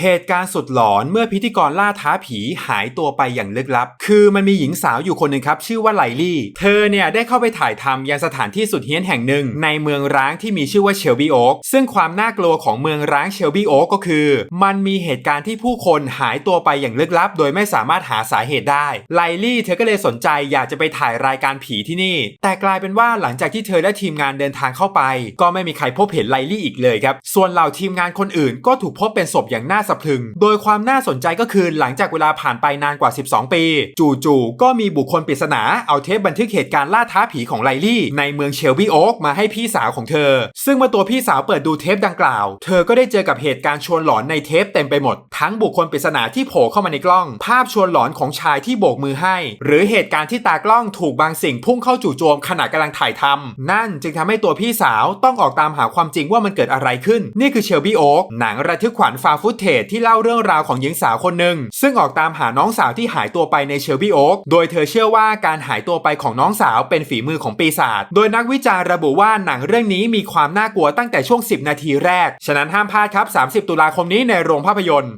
เหตุการณ์สุดหลอนเมื่อพิธีกรล่าท้าผีหายตัวไปอย่างลึกลับ คือมันมีหญิงสาวอยู่คนหนึ่งครับ ชื่อว่าไลลี่ เธอเนี่ยได้เข้าไปถ่ายทำยังสถานที่สุดเฮี้ยนแห่งหนึ่ง ในเมืองร้างที่มีชื่อว่าเชลบีโอ๊กซึ่งความน่ากลัวของเมืองร้างเชลบีโอ๊กก็คือ มันมีเหตุการณ์ที่ผู้คนหายตัวไปอย่างลึกลับ โดยไม่สามารถหาสาเหตุได้ ไลลี่เธอก็เลยสนใจอยากจะไปถ่ายรายการผีที่นี่ แต่กลายเป็นว่าหลังจากที่เธอและทีมงานเดินทางเข้าไป ก็ไม่มีใครพบเห็นไลลี่อีกเลยครับ ส่วนเหล่าทีมงานคนอื่นก็ถูกพบเป็นศพอย่างน่าสะพรึง โดยความน่าสนใจก็คือหลังจากเวลาผ่านไปนานกว่า 12 ปี จู่ๆก็มีบุคคลปริศนาเอาเทปบันทึกเหตุการณ์ล่าท้าผีของไลลี่ ในเมืองเชลบี้โอ๊กมาให้พี่สาวของเธอ ซึ่งเมื่อตัวพี่สาวเปิดดูเทปดังกล่าว เธอก็ได้เจอกับเหตุการณ์ชวนหลอนในเทปเต็มไปหมด ทั้งบุคคลปริศนาที่โผล่เข้ามาในกล้อง ภาพชวนหลอนของชายที่โบกมือให้ หรือเหตุการณ์ที่ตากล้องถูกบางสิ่งพุ่งเข้าจู่โจมขณะกำลังถ่ายทำนั่นจึงทำให้ตัวพี่สาวต้องออกตามหาความจริงว่ามันเกิดอะไรขึ้น นี่คือเชลบี้โอ๊กหนังระทึกขวัญฟาฟุตเทษที่เล่าเรื่องราวของหญิงสาวคนหนึ่งซึ่งออกตามหาน้องสาวที่หายตัวไปในเชลบี้โอ๊กโดยเธอเชื่อว่าการหายตัวไปของน้องสาวเป็นฝีมือของปีศาจโดยนักวิจารณ์ระบุว่าหนังเรื่องนี้มีความน่ากลัวตั้งแต่ช่วง 10 นาทีแรก ฉะนั้นห้ามพลาดครับ 30 ตุลาคมนี้ในโรงภาพยนตร์